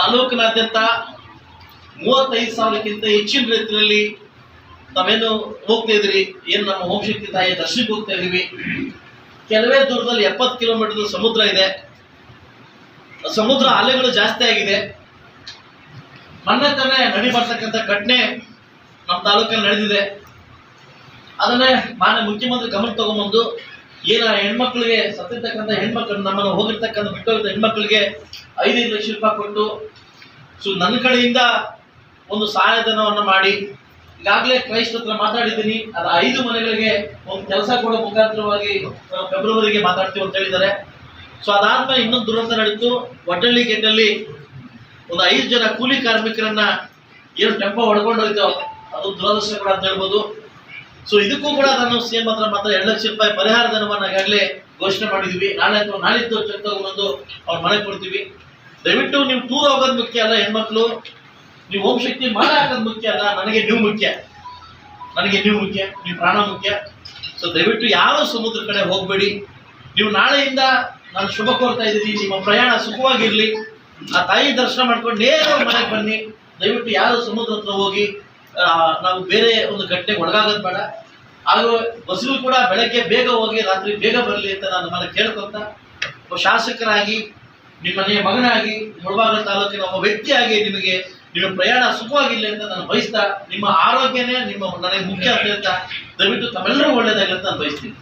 ತಾಲೂಕಿನಾದ್ಯಂತ ಮೂವತ್ತೈದು ಸಾವಿರಕ್ಕಿಂತ ಹೆಚ್ಚಿನ ರೀತಿಯಲ್ಲಿ ತಾವೇನು ಹೋಗ್ತಾ ಇದ್ರಿ ಏನು ನಮ್ಮ ಹೋಮ್ ಶಕ್ತಿ ತಾಯಿ ದರ್ಶನಕ್ಕೆ ಹೋಗ್ತಾ ಇದೀವಿ ಕೆಲವೇ ದೂರದಲ್ಲಿ ಎಪ್ಪತ್ತು ಕಿಲೋಮೀಟರ್ ಸಮುದ್ರ ಇದೆ. ಸಮುದ್ರ ಅಲೆಗಳು ಜಾಸ್ತಿ ಆಗಿದೆ. ಮನ್ನತನೇ ತಾನೇ ನಡಿ ಬರ್ತಕ್ಕಂಥ ಘಟನೆ ನಮ್ಮ ತಾಲೂಕಲ್ಲಿ ನಡೆದಿದೆ. ಅದನ್ನೇ ಮಾನ್ಯ ಮುಖ್ಯಮಂತ್ರಿ ಗಮನ ತಗೊಂಬಂದು ಏನ ಹೆಣ್ಮಕ್ಳಿಗೆ, ಸತ್ತಿರ್ತಕ್ಕಂಥ ಹೆಣ್ಮಕ್ಳು ನಮ್ಮನ್ನು ಹೋಗಿರ್ತಕ್ಕಂಥ ಬಿಟ್ಟೋಗಿದ್ದ ಹೆಣ್ಮಕ್ಳಿಗೆ ಐದೈದು ಲಕ್ಷ ರೂಪಾಯಿ ಕೊಟ್ಟು, ಸೊ ನನ್ನ ಕಡೆಯಿಂದ ಒಂದು ಸಹಾಯಧನವನ್ನು ಮಾಡಿ. ಈಗಾಗಲೇ ಕ್ರೈಸ್ತ ಹತ್ರ ಮಾತಾಡಿದ್ದೀನಿ. ಅದು ಐದು ಮನೆಗಳಿಗೆ ಒಂದು ಕೆಲಸ ಕೊಡೋ ಮುಖಾಂತರವಾಗಿ ಫೆಬ್ರವರಿಗೆ ಮಾತಾಡ್ತೀವಿ ಅಂತ ಹೇಳಿದ್ದಾರೆ. ಸೊ ಅದಾದ್ಮೇಲೆ ಇನ್ನೊಂದು ದುರಂತ ನಡೀತು. ಒಡ್ಡಳ್ಳಿ ಗೇಟಲ್ಲಿ ಒಂದು ಐದು ಜನ ಕೂಲಿ ಕಾರ್ಮಿಕರನ್ನ ಏನು ಟೆಂಪೋ ಹೊಡ್ಕೊಂಡು ಅದು ದುರದೃಷ್ಟ ಕೂಡ ಅಂತ ಹೇಳ್ಬೋದು. ಸೊ ಇದಕ್ಕೂ ಕೂಡ ನಾನು ಸಿಎಂ ಹತ್ರ ಮಾತ್ರ ಎರಡು ಲಕ್ಷ ರೂಪಾಯಿ ಪರಿಹಾರ ಧನವನ್ನು ಈಗಾಗಲೇ ಘೋಷಣೆ ಮಾಡಿದ್ವಿ. ನಾಳೆ ಅಥವಾ ನಾಳಿದ್ದು ಚೆಕ್ ಬಂದು ಅವ್ರ ಮನೆಗೆ ಕೊಡ್ತೀವಿ. ದಯವಿಟ್ಟು ನೀವು ಟೂರ್ ಹೋಗೋದು ಮುಖ್ಯ ಅಲ್ಲ, ಹೆಣ್ಮಕ್ಳು. ನೀವು ಓಂ ಶಕ್ತಿ ಮಾಡ ಹಾಕೋದು ಮುಖ್ಯ ಅಲ್ಲ, ನನಗೆ ನೀವು ಮುಖ್ಯ. ನನಗೆ ನೀವು ಮುಖ್ಯ, ನೀವು ಪ್ರಾಣ ಮುಖ್ಯ. ಸೊ ದಯವಿಟ್ಟು ಯಾರು ಸಮುದ್ರ ಕಡೆ ಹೋಗಬೇಡಿ. ನೀವು ನಾಳೆಯಿಂದ ನಾನು ಶುಭ ಕೋರ್ತಾ ಇದ್ದೀನಿ. ನಿಮ್ಮ ಪ್ರಯಾಣ ಸುಖವಾಗಿರಲಿ. ಆ ತಾಯಿ ದರ್ಶನ ಮಾಡ್ಕೊಂಡು ನೇರ ಮನೆಗೆ ಬನ್ನಿ. ದಯವಿಟ್ಟು ಯಾರು ಸಮುದ್ರ ಹತ್ರ ಹೋಗಿ ನಾವು ಬೇರೆ ಒಂದು ಘಟನೆಗೆ ಒಳಗಾಗೋದು ಬೇಡ. ಹಾಗೂ ಬಸ್ಗಳು ಕೂಡ ಬೆಳಗ್ಗೆ ಬೇಗ ಹೋಗಿ ರಾತ್ರಿ ಬೇಗ ಬರಲಿ ಅಂತ ನಾನು ಮನೆ ಕೇಳ್ಕೊಂತ, ಒಬ್ಬ ಶಾಸಕರಾಗಿ, ನಿಮ್ಮ ಮನೆಯ ಮಗನಾಗಿ, ಮುಳಬಾಗ ತಾಲೂಕಿನ ಒಬ್ಬ ವ್ಯಕ್ತಿಯಾಗಿ ನಿಮಗೆ ನಿಮ್ಮ ಪ್ರಯಾಣ ಸುಖವಾಗಿಲ್ಲ ಅಂತ ನಾನು ಬಯಸ್ತಾ, ನಿಮ್ಮ ಆರೋಗ್ಯನೇ ನಿಮ್ಮ ನನಗೆ ಮುಖ್ಯ ಅಂತ ಹೇಳ್ತಾ, ದಯವಿಟ್ಟು ತಮ್ಮೆಲ್ಲರೂ ಒಳ್ಳೇದಾಗಲಿ ನಾನು ಬಯಸ್ತೀನಿ.